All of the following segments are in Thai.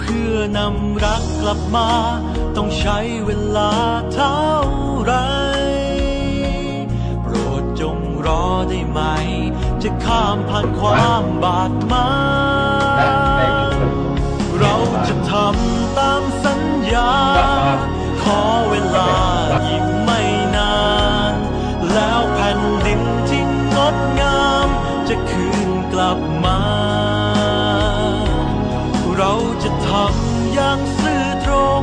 เพื่อนำรักกลับมา ต้องใช้เวลาเท่าไร โปรดจงรอได้ไหม จะข้ามผ่านความบาดหมางเราจะทำตามสัญญา ขอเวลาอีกไม่นาน แล้วแผ่นดินที่งดงาม จะคืนกลับมา เราจะ ทำอย่างซื่อตรง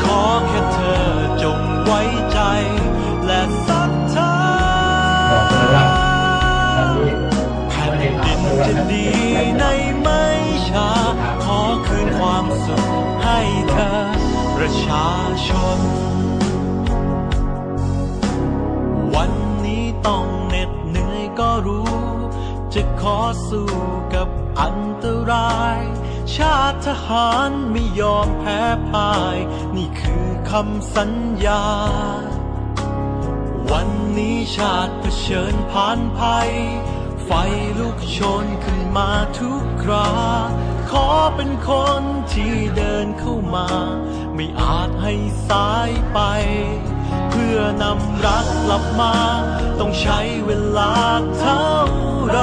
ขอแค่เธอจงไว้ใจ และศรัทธาแผ่นดินจะดีในไม่ช้า ขอคืนความสุขให้เธอ ประชาชน วันนี้ต้องเหน็ดเหนื่อยก็รู้ จะขอสู้กับอันตราย ชาติทหารไม่ยอมแพ้พ่าย นี่คือคำสัญญา วันนี้ชาติเผชิญผ่านภัย ไฟลุกโชนขึ้นมาทุกครา ขอเป็นคนที่เดินเข้ามา ไม่อาจให้สายไป เพื่อนำรักกลับมา ต้องใช้เวลาเท่าไร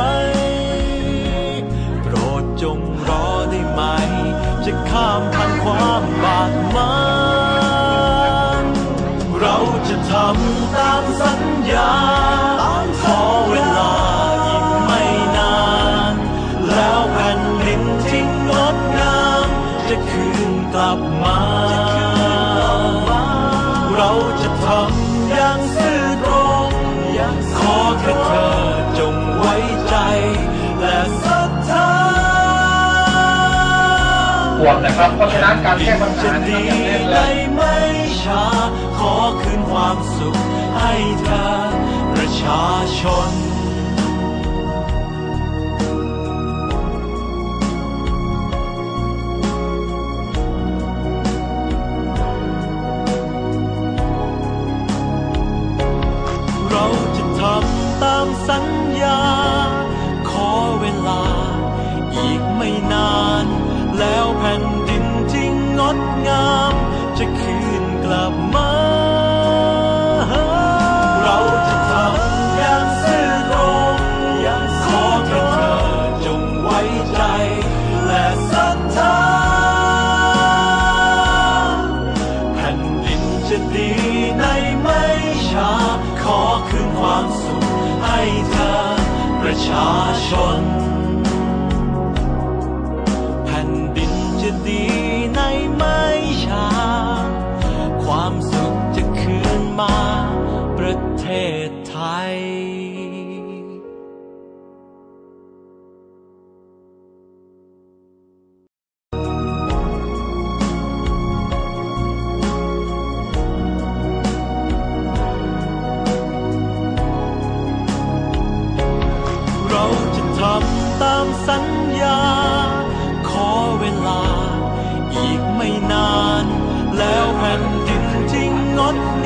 ำตามสัญญา ขอเวลาอีกไม่นาน แล้วแผ่นดินที่งดงามจะคืนกลับมา เราจะทำอย่างซื่อตรงขอแค่เธอจงไว้ใจ และศรัทธาห่วงนะครับ เพราะฉะนั้นการแก้ปัญหาจะนี่ดีต้องอย่างเร่งในเลยไม่ช้าขอ ความสุขให้เธอประชาชน เราจะทำตามสัญญา ขอเวลาอีกไม่นาน แล้วแผ่นดินที่งดงามจะคืน ประ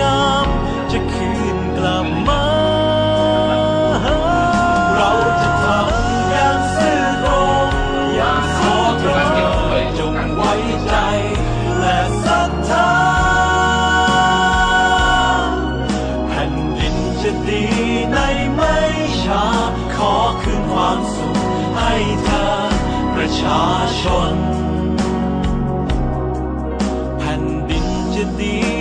งามจะคืนกลับมา เราจะทำอย่างซื่อตอย่างขอเธอไว้ใจ และศรัทธาแผ่นดินจะดีในไม่ช้า ขอคืนความสุขให้เธอประชาชน แผ่นดินจะดี